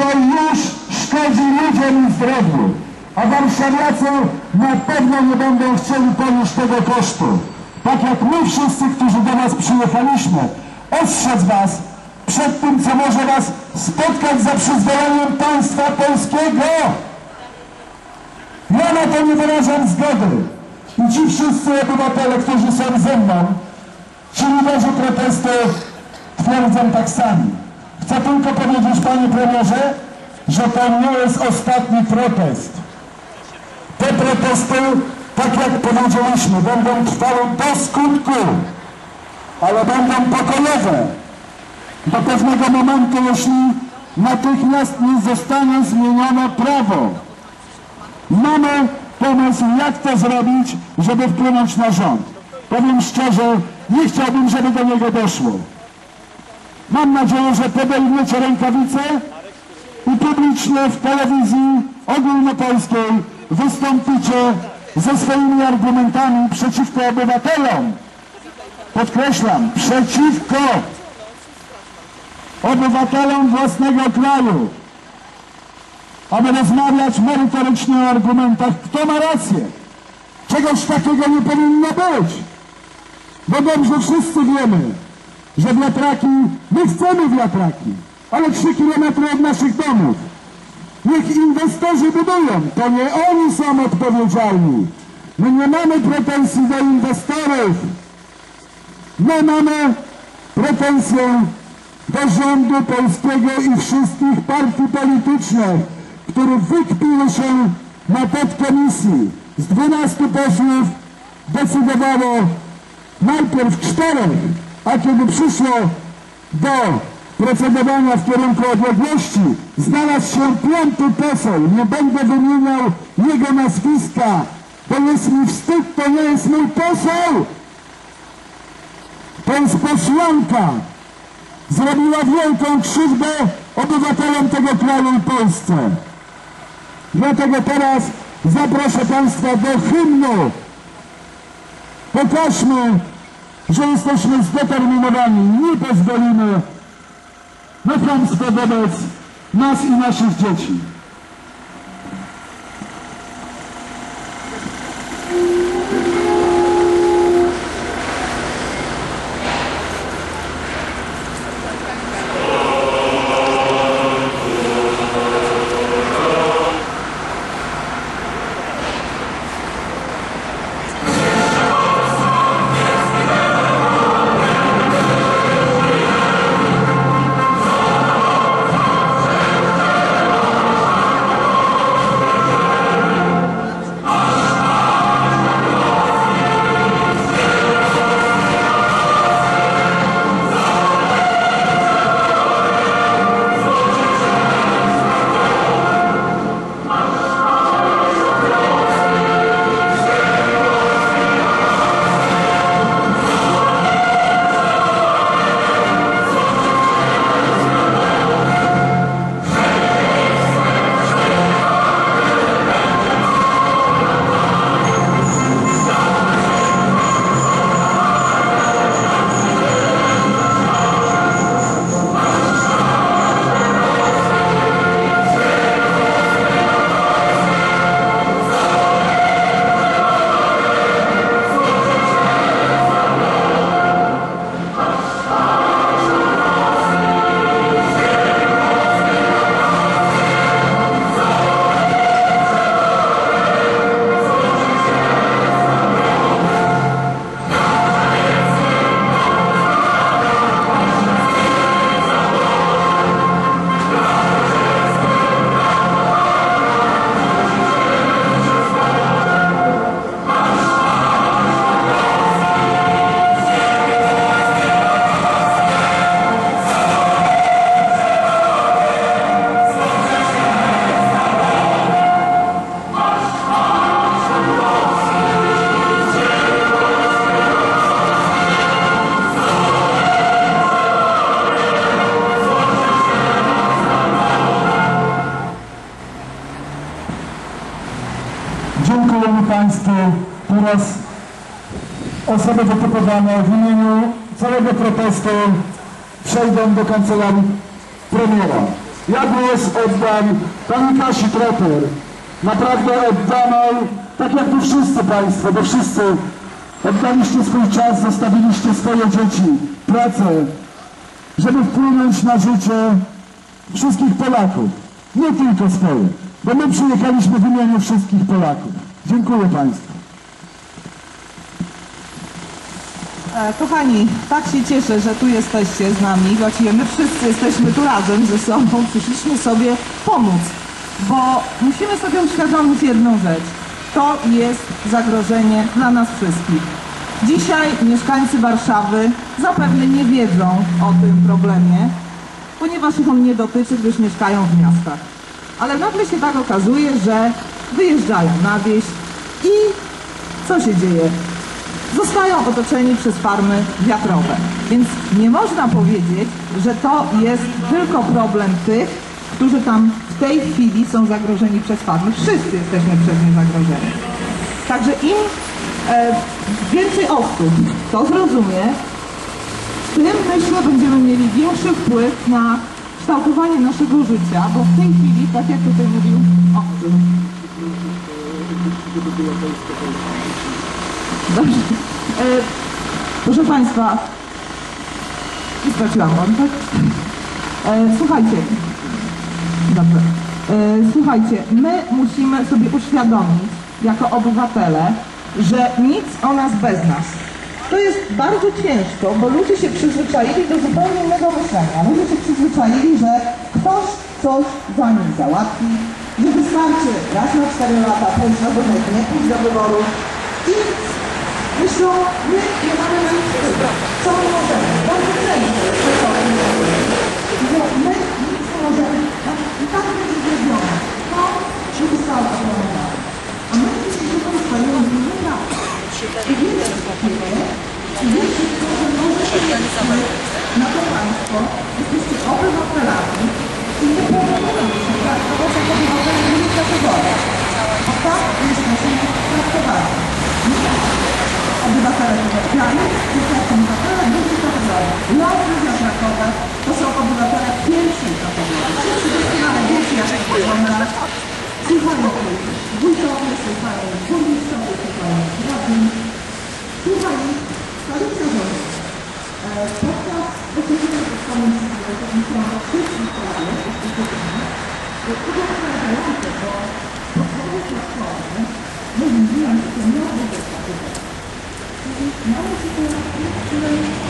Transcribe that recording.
to już szkodzi ludziom i zdrowiu. A warszawiacy na pewno nie będą chcieli ponieść tego kosztu. Tak jak my wszyscy, którzy do Was przyjechaliśmy, ostrzec Was przed tym, co może Was spotkać za przyzwoleniem państwa polskiego. Ja na to nie wyrażam zgody. I ci wszyscy obywatele, którzy są ze mną, ci liderzy protestu twierdzą tak sami. Chcę tylko powiedzieć, panie premierze, że to nie jest ostatni protest. Te protesty, tak jak powiedzieliśmy, będą trwały do skutku, ale będą pokojowe. Do pewnego momentu, jeśli natychmiast nie zostanie zmienione prawo. Mamy pomysł, jak to zrobić, żeby wpłynąć na rząd. Powiem szczerze, nie chciałbym, żeby do niego doszło. Mam nadzieję, że podejmiecie rękawice i publicznie w telewizji ogólnopolskiej wystąpicie ze swoimi argumentami przeciwko obywatelom. Podkreślam, przeciwko obywatelom własnego kraju. Aby rozmawiać merytorycznie o argumentach, kto ma rację. Czegoś takiego nie powinno być. Bo dobrze wszyscy wiemy, że wiatraki, my chcemy wiatraki, ale 3 kilometry od naszych domów. Niech inwestorzy budują, to nie oni są odpowiedzialni. My nie mamy pretensji do inwestorów. My mamy pretensję do rządu polskiego i wszystkich partii politycznych, które wykpiły się na podkomisji. Z 12 posłów decydowało najpierw czterech, a kiedy przyszło do procedowania w kierunku odległości, znalazł się piąty poseł. Nie będę wymieniał jego nazwiska, to jest mi wstyd, to nie jest mój poseł. To jest posłanka. Zrobiła wielką krzywdę obywatelom tego kraju i Polsce. Dlatego teraz zaproszę Państwa do hymnu. Pokażmy, że jesteśmy zdeterminowani. Nie pozwolimy na kłamstwo wobec nas i naszych dzieci. Dziękujemy Państwu. Teraz osoby wytypowane w imieniu całego protestu przejdą do kancelarii premiera. Ja głos oddam pani Kasi Troper. Naprawdę oddanej, tak jak wy wszyscy Państwo, bo wszyscy oddaliście swój czas, zostawiliście swoje dzieci, pracę, żeby wpłynąć na życie wszystkich Polaków. Nie tylko swoje, bo my przyjechaliśmy w imieniu wszystkich Polaków. Dziękuję Państwu. E, Kochani, tak się cieszę, że tu jesteście z nami. Właściwie my wszyscy jesteśmy tu razem ze sobą. Przyszliśmy sobie pomóc, bo musimy sobie uświadomić jedną rzecz. To jest zagrożenie dla nas wszystkich. Dzisiaj mieszkańcy Warszawy zapewne nie wiedzą o tym problemie, ponieważ ich on nie dotyczy, gdyż mieszkają w miastach. Ale nagle się tak okazuje, że wyjeżdżają na wieś i co się dzieje? zostają otoczeni przez farmy wiatrowe. Więc nie można powiedzieć, że to jest tylko problem tych, którzy tam w tej chwili są zagrożeni przez farmy. Wszyscy jesteśmy przez nie zagrożeni. Także im e, więcej osób to zrozumie, tym myślę będziemy mieli większy wpływ na kształtowanie naszego życia, bo w tej chwili, tak jak tutaj mówił o Dobrze. E, proszę Państwa, i straciłam tak? E, słuchajcie. Dobrze. E, słuchajcie, my musimy sobie uświadomić jako obywatele, że nic o nas bez nas. To jest bardzo ciężko, bo ludzie się przyzwyczaili do zupełnie innego myślenia. Ludzie się przyzwyczaili, że ktoś coś za nich załatwi, że wystarczy raz na 4 lata pójść na wybory, nie pójść do wyborów i myślą, my nie mamy na nic. Co my możemy? Bardzo często jest to, możemy. Że my nic nie możemy. I tak będzie zrobione. To się zrobione. A my jesteśmy Państwa nie robimy tak. I możecie na to Państwo jesteście obywatelami i nie powinno się traktować obywateli drugiej kategorii. A tak jesteśmy traktowani. Nie obywatele tego kraju, tylko obywatele drugiej kategorii. Lotry wiatrakowe to są obywatele pierwszej kategorii. Wszyscy doskonale wiecie, jak wygląda. Słuchają wójtowie, słuchają burmistrzowie, słuchają radni. なお時間が来ました。